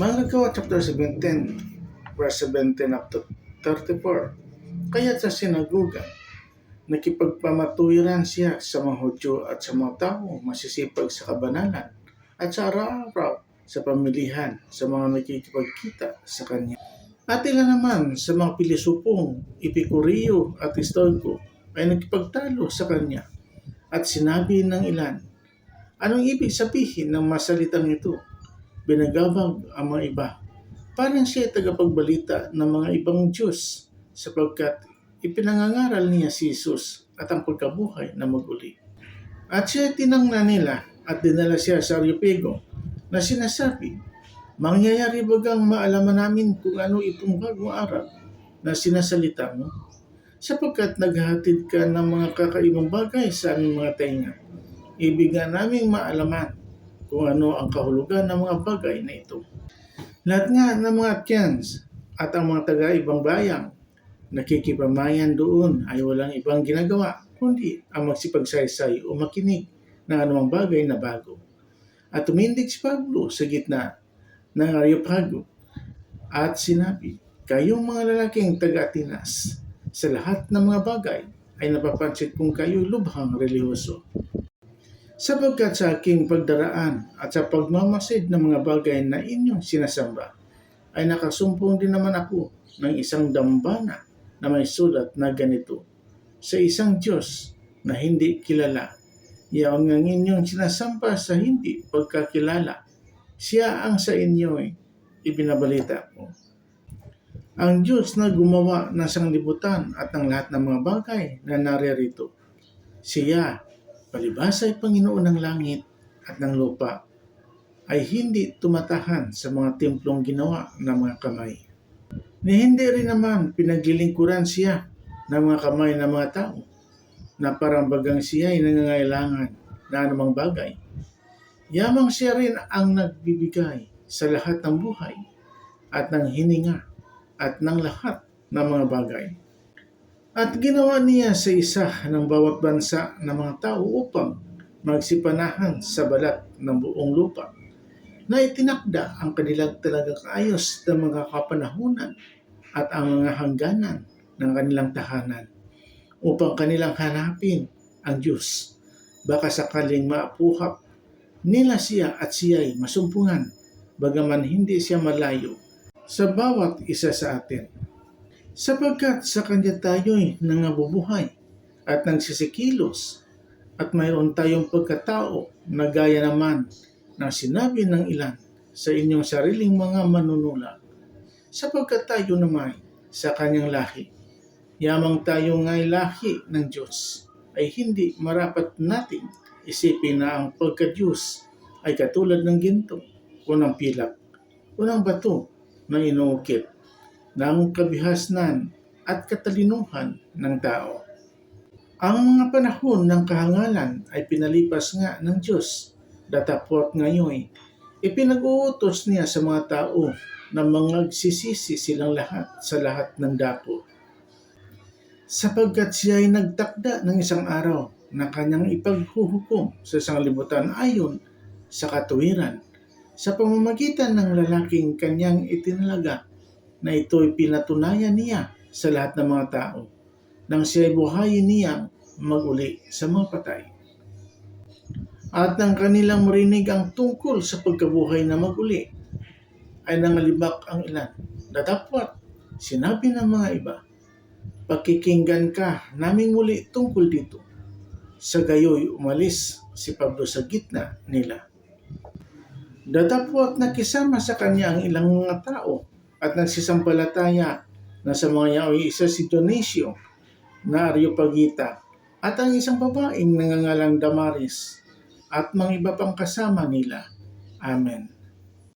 Mga nagawa chapter 17, verse 17 up to 34. Kaya sa sinaguga, nakipagpamatuwiran siya sa mga Hudyo at sa mga tao masisipag sa kabanalan at sa araw-araw sa pamilihan sa mga nakikipagkita sa kanya. At ilan naman sa mga pilisupong Epikurio at Estoico ay nagpagtalo sa kanya at sinabi ng ilan, Anong ibig sabihin ng masalitang ito? Binagabag ang mga iba. Parang siya tagapagbalita ng mga ibang Diyos sapagkat ipinangangaral niya si Jesus at ang pagkabuhay na maguli. At siya ay tinangna nila at dinala siya sa Areopago na sinasabi, Mangyayari bagang maalaman namin kung ano itong bagong aral na sinasalita mo? Sapagkat naghahatid ka ng mga kakaibang bagay sa aming mga tainga. Ibig nga naming maalaman kung ano ang kahulugan ng mga bagay na ito. Lahat nga ng mga Atyans at ang mga taga-ibang bayang nakikipamayan doon ay walang ibang ginagawa kundi ang magsipagsaysay o makinig ng anumang bagay na bago. At tumindig si Pablo sa gitna ng Areopago at sinabi, Kayong mga lalaking taga-Atinas, sa lahat ng mga bagay ay napapansin kong kayo lubhang reliyoso. Sapagkat sa aking pagdaraan at sa pagmamasid ng mga bagay na inyong sinasamba, ay nakasumpong din naman ako ng isang dambana na may sulat na ganito, sa isang Diyos na hindi kilala. Yaon ng inyong sinasampa sa hindi pagkakilala. Siya ang sa inyo ibinabalita ko. Ang Diyos na gumawa ng sanglibutan at ng lahat ng mga bagay na naririto. Siya, palibasa ay Panginoon ng langit at ng lupa, ay hindi tumatahan sa mga templong ginawa ng mga kamay. Ni hindi rin naman pinaglilingkuran siya ng mga kamay ng mga tao na parang bagang siya ay nangangailangan na anumang bagay. Yamang siya rin ang nagbibigay sa lahat ng buhay at ng hininga at ng lahat ng mga bagay. At ginawa niya sa isa ng bawat bansa ng mga tao upang magsipanahan sa balat ng buong lupa na itinakda ang kanilang talagang ayos ng mga kapanahunan at ang mga hangganan ng kanilang tahanan upang kanilang hanapin ang Diyos. Baka sakaling maapuhap nila siya at siya'y masumpungan bagaman hindi siya malayo sa bawat isa sa atin. Sapagkat sa Kanya tayo'y nangabubuhay at nagsisikilos at mayroon tayong pagkatao na gaya naman ng sinabi ng ilan sa inyong sariling mga manunula. Sapagkat tayo naman sa Kanyang lahi, yamang tayo nga'y lahi ng Diyos, ay hindi marapat nating isipin na ang pagka-Diyos ay katulad ng ginto o ng pilak o ng bato na inuukit ng kabihasnan at katalinuhan ng tao. Ang mga panahon ng kahangalan ay pinalipas nga ng Diyos. Datapot ngayon, ipinag-uutos niya sa mga tao na mangagsisisi silang lahat sa lahat ng dako. Sapagkat siya ay nagtakda ng isang araw na kanyang ipaghuhukom sa sanglibutan ayon sa katuwiran sa pamamagitan ng lalaking kanyang itinalaga na ito'y pinatunayan niya sa lahat ng mga tao nang siya'y buhayin niyang maguli sa mga patay. At nang kanilang marinig ang tungkol sa pagkabuhay na maguli, ay nangalibak ang ilan. Datapwat, sinabi ng mga iba, pakikinggan ka naming muli tungkol dito. Sa gayoy umalis si Pablo sa gitna nila. Datapwat nakisama sa kanya ang ilang mga tao at nagsisampalataya na sa mga yaoy isa si Dionisio na Areopagita at ang isang babaeng nangangalang Damaris at mga iba pang kasama nila. Amen.